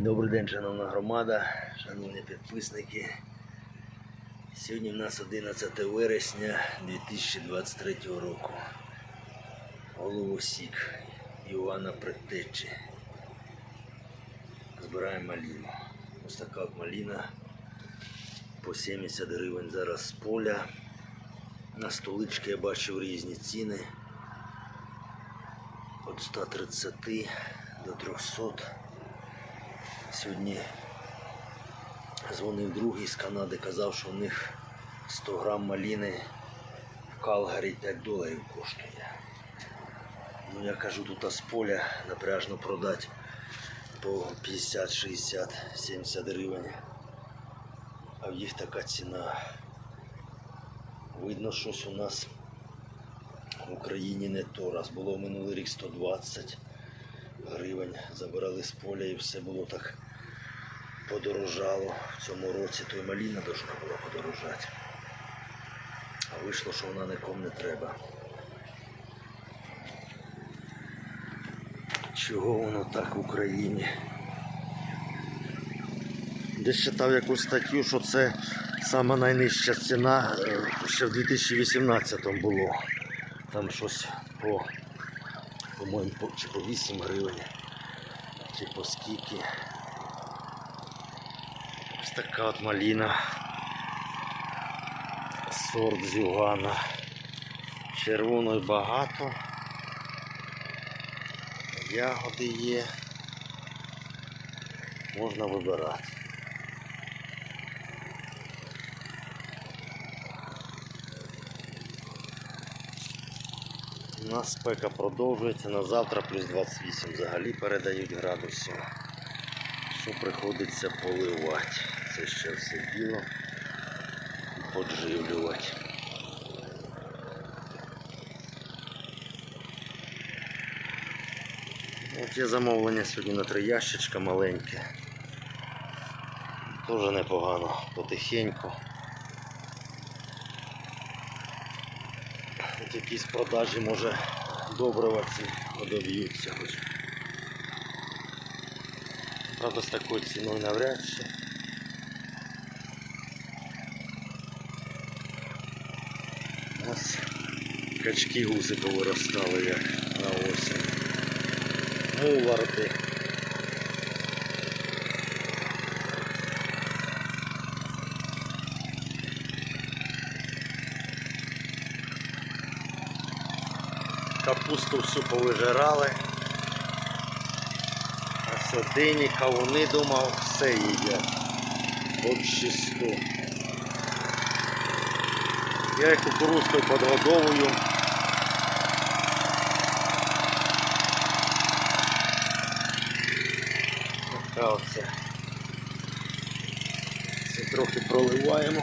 Добрий день, шановна громада, шановні підписники. Сьогодні в нас 11 вересня 2023 року. Головосік Івана Предтечі. Збираємо маліну. Ось така от маліна по 70 гривень зараз з поля. На столички я бачив різні ціни. Від 130 до 300. Сьогодні дзвонив другий з Канади, казав, що у них 100 грам маліни в Калгарі 5 доларів коштує. Ну я кажу, тут з поля напряжно продати по 50, 60, 70 гривень. А в їх така ціна. Видно, щось у нас в Україні не то. Раз було минулий рік 120 гривень забирали з поля і все було так подорожало. В цьому році то й маліна должна була подорожати. А вийшло, що вона нікому не треба. Чого воно так в Україні? Десь читав якусь статтю, що це сама найнижча ціна е, ще в 2018 було. Там щось по, по-моєму, чи по 8 гривень, чи по скільки. Ось така от маліна. Сорт з Югана. Червоної багато. Ягоди є. Можна вибирати. У нас спека продовжується. На завтра плюс 28 взагалі передають градусів. Що приходиться поливати. Це ще все діло і подживлювати. От є замовлення сьогодні на три ящичка маленьке. Теж непогано, потихеньку. От якісь продажі може добрива ці хоч. Правда з такою ціною навряд чи. У нас качки гуси повиростали як на осінь. Муларди. Капусту всю повижирали. А садині, кавуни, думав, все. От 600. Я їх кукурузкою подгодовую. Така оце. Це трохи проливаємо.